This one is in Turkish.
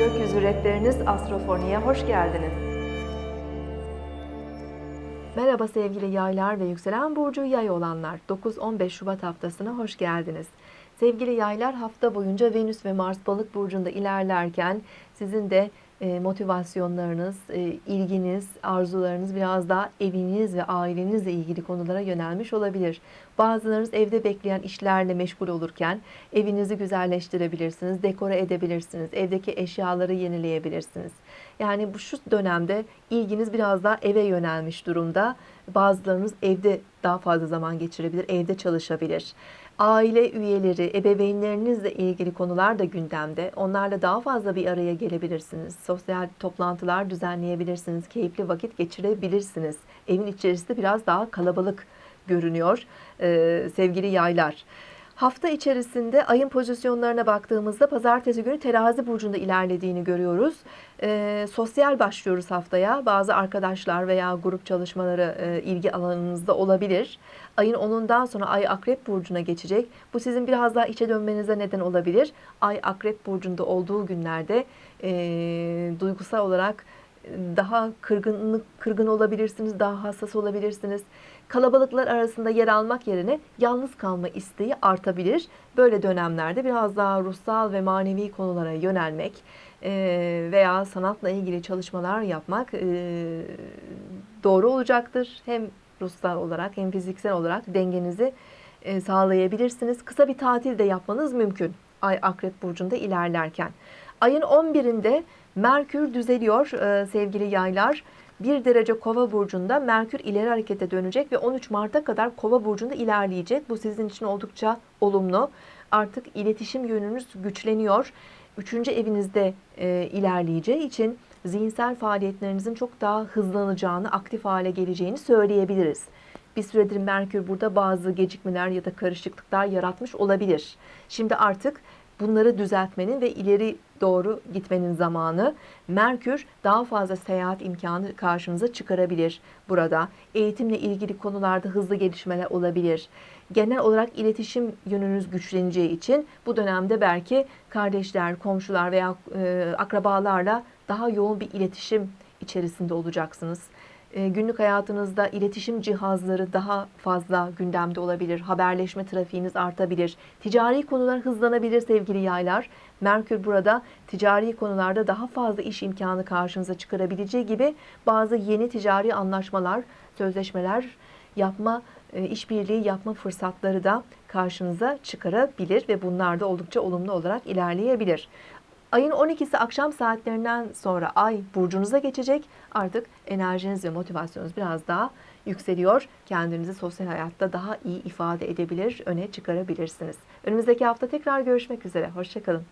Gayretleriniz Astrofoni'ye hoş geldiniz. Merhaba sevgili yaylar ve yükselen burcu yay olanlar. 9-15 Şubat haftasına hoş geldiniz. Sevgili yaylar hafta boyunca Venüs ve Mars balık burcunda ilerlerken sizin de e, motivasyonlarınız, e, ilginiz, arzularınız biraz daha eviniz ve ailenizle ilgili konulara yönelmiş olabilir. Bazılarınız evde bekleyen işlerle meşgul olurken evinizi güzelleştirebilirsiniz, dekore edebilirsiniz, evdeki eşyaları yenileyebilirsiniz. Yani bu şu dönemde ilginiz biraz daha eve yönelmiş durumda. Bazılarınız evde daha fazla zaman geçirebilir, evde çalışabilir. Aile üyeleri, ebeveynlerinizle ilgili konular da gündemde. Onlarla daha fazla bir araya gelebilirsiniz. Sosyal toplantılar düzenleyebilirsiniz. Keyifli vakit geçirebilirsiniz. Evin içerisinde biraz daha kalabalık görünüyor ee, sevgili yaylar. Hafta içerisinde ayın pozisyonlarına baktığımızda pazartesi günü terazi burcunda ilerlediğini görüyoruz. Ee, sosyal başlıyoruz haftaya. Bazı arkadaşlar veya grup çalışmaları e, ilgi alanınızda olabilir. Ayın 10'undan sonra ay akrep burcuna geçecek. Bu sizin biraz daha içe dönmenize neden olabilir. Ay akrep burcunda olduğu günlerde e, duygusal olarak daha kırgınlık kırgın olabilirsiniz, daha hassas olabilirsiniz. Kalabalıklar arasında yer almak yerine yalnız kalma isteği artabilir. Böyle dönemlerde biraz daha ruhsal ve manevi konulara yönelmek veya sanatla ilgili çalışmalar yapmak doğru olacaktır. Hem ruhsal olarak hem fiziksel olarak dengenizi sağlayabilirsiniz. Kısa bir tatil de yapmanız mümkün. Ay Akrep Burcu'nda ilerlerken. Ayın 11'inde Merkür düzeliyor sevgili yaylar. 1 derece kova burcunda Merkür ileri harekete dönecek ve 13 Mart'a kadar kova burcunda ilerleyecek. Bu sizin için oldukça olumlu. Artık iletişim yönünüz güçleniyor. Üçüncü evinizde e, ilerleyeceği için zihinsel faaliyetlerinizin çok daha hızlanacağını, aktif hale geleceğini söyleyebiliriz. Bir süredir Merkür burada bazı gecikmeler ya da karışıklıklar yaratmış olabilir. Şimdi artık bunları düzeltmenin ve ileri doğru gitmenin zamanı. Merkür daha fazla seyahat imkanı karşınıza çıkarabilir burada. Eğitimle ilgili konularda hızlı gelişmeler olabilir. Genel olarak iletişim yönünüz güçleneceği için bu dönemde belki kardeşler, komşular veya e, akrabalarla daha yoğun bir iletişim içerisinde olacaksınız. E, günlük hayatınızda iletişim cihazları daha fazla gündemde olabilir. Haberleşme trafiğiniz artabilir. Ticari konular hızlanabilir sevgili yaylar. Merkür burada ticari konularda daha fazla iş imkanı karşınıza çıkarabileceği gibi bazı yeni ticari anlaşmalar, sözleşmeler yapma, e, işbirliği yapma fırsatları da karşınıza çıkarabilir ve bunlar da oldukça olumlu olarak ilerleyebilir. Ayın 12'si akşam saatlerinden sonra ay burcunuza geçecek. Artık enerjiniz ve motivasyonunuz biraz daha yükseliyor. Kendinizi sosyal hayatta daha iyi ifade edebilir, öne çıkarabilirsiniz. Önümüzdeki hafta tekrar görüşmek üzere. Hoşçakalın.